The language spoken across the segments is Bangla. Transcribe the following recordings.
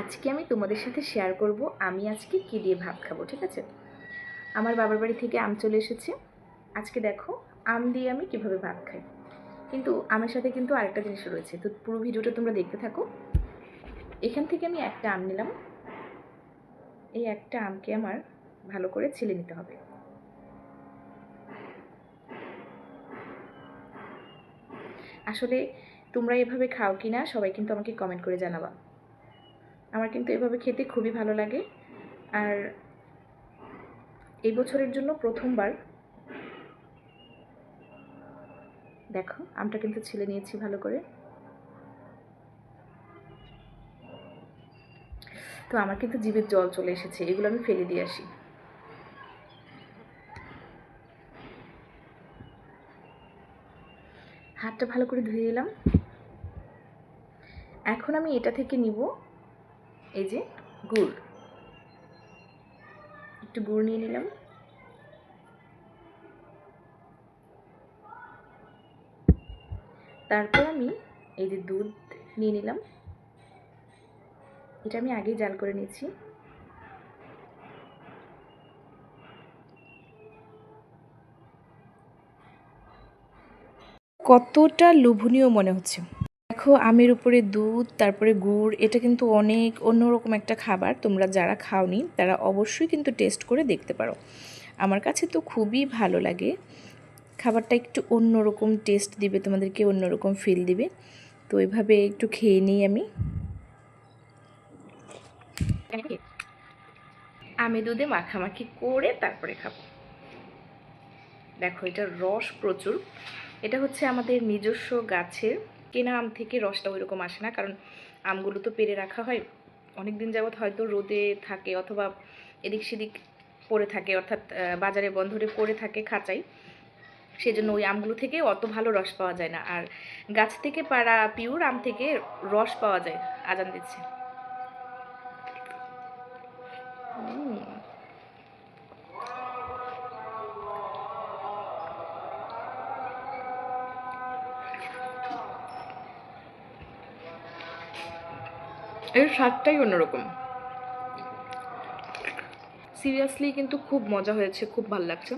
আজকে আমি তোমাদের সাথে শেয়ার করব, আমি আজকে কী দিয়ে ভাত খাব, ঠিক আছে? আমার বাবার বাড়ি থেকে আম চলে এসেছে। আজকে দেখো, আম দিয়ে আমি কীভাবে ভাত খাই। কিন্তু আমের সাথে কিন্তু আরেকটা জিনিস রয়েছে, তো পুরো ভিডিওটা তোমরা দেখতে থাকো। এখান থেকে আমি একটা আম নিলাম। এই একটা আমকে আমার ভালো করে ছিলে নিতে হবে। আসলে তোমরা এভাবে খাও কি না সবাই কিন্তু আমাকে কমেন্ট করে জানাবা। আমার কিন্তু এভাবে খেতে খুবই ভালো লাগে। আর এই বছরের জন্য প্রথমবার দেখো, আমটা কিন্তু ছিলে নিয়েছি ভালো করে। তো আমার কিন্তু জীবের জল চলে এসেছে, এগুলো আমি ফেলে দিয়ে আসি। হাতটা ভালো করে ধুয়ে এলাম। এখন আমি এটা থেকে নিব এই যে গুড়। একটু গুড় নিয়ে নিলাম। তারপর আমি এই যে দুধ নিয়ে নিলাম। এটা আমি আগেই জাল করে নিয়েছি। কতটা লোভনীয় মনে হচ্ছে। দেখো আমের উপরে দুধ, তারপরে গুড়, এটা কিন্তু অনেক অন্যরকম একটা খাবার। তোমরা যারা খাওনি, তারা অবশ্যই কিন্তু টেস্ট করে দেখতে পারো। আমার কাছে তো খুবই ভালো লাগে। খাবারটা একটু অন্যরকম টেস্ট দিবে, তোমাদেরকে অন্যরকম ফিল দিবে। তো এভাবে একটু খেয়ে নিই আমি। আমি দুধে মাখামাখি করে তারপরে খাব। দেখো, এটা রস প্রচুর। এটা হচ্ছে আমাদের নিজস্ব গাছের কেনা আম থেকে রসটা ওই রকম আসে না। কারণ আমগুলো তো পেরে রাখা হয়। অনেক দিন যাবৎ হয়তো রোদে থাকে অথবা এদিক সেদিক পড়ে থাকে, অর্থাৎ বাজারে বন্ধরে পড়ে থাকে খাঁচাই সেজন্য ওই আমগুলো থেকে অত ভালো রস পাওয়া যায় না। আর গাছ থেকে পাড়া পিওর আম থেকে রস পাওয়া যায়, আজান দিচ্ছে। এর স্বাদটাই অন্যরকম। সিরিয়াসলি কিন্তু খুব মজা হয়েছে, খুব ভালো লাগছে।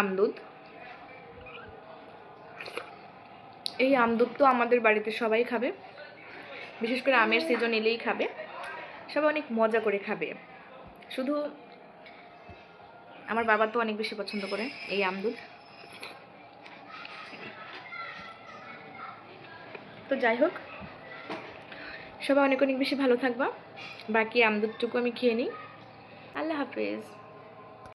আমদুধ এই আমদুধ তো আমাদের বাড়িতে সবাই খাবে। বিশেষ করে আমের সিজন এলেই খাবে। সবাই অনেক মজা করে খাবে। শুধু আমার বাবা তো অনেক বেশি পছন্দ করে এই আমদুধ তো যাই হোক সবাই অনেক অনেক বেশি ভালো থাকবা। বাকি আমদুরটুকু আমি খেয়ে নিই। আল্লাহ হাফেজ।